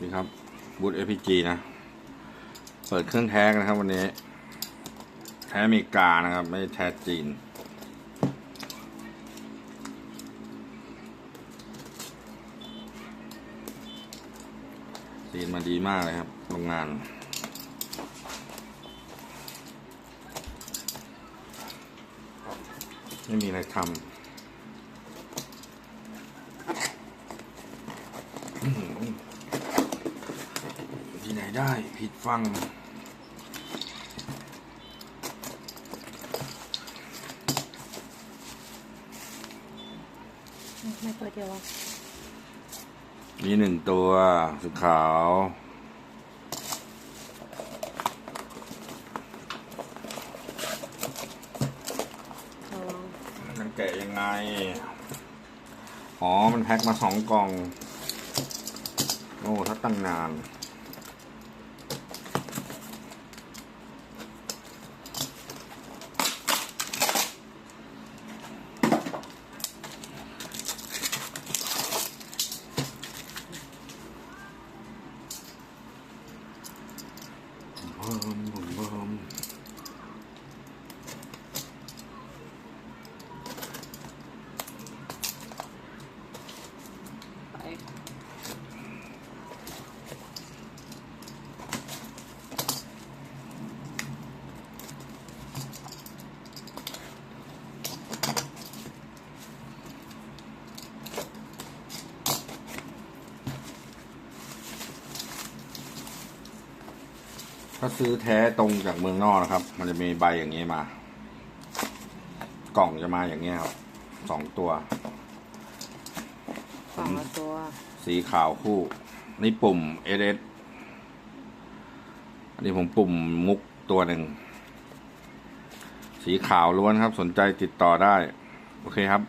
นี่ครับบูทเอพีจีนะ เปิดเครื่องแท้กนะครับ วันนี้ แท้อเมริกานะครับ ไม่แท้จีนซีนมาดีมากเลยครับ โรงงานไม่มีอะไรทำ ไหนได้ผิดฟัง ไม่ตัวเดียวอะมีหนึ่งตัวสีขาวอ๋อมันแกะยังไง อ๋อ มันแพ็คมาสองกล่อง โอ้ถ้าตั้งนาน เบิ่มเบิ่มเบิ่ม ไป ถ้าซื้อแท้ตรงจากเมืองนอกนะครับ มันจะมีใบอย่างนี้มา กล่องจะมาอย่างนี้ยครับสองตัว สองละตัว สีขาวคู่ นี่ปุ่ม s s อันนี้ผมปุ่มมุกตัวหนึ่ง สีขาวล้วนครับ สนใจติดต่อได้ โอเคครับ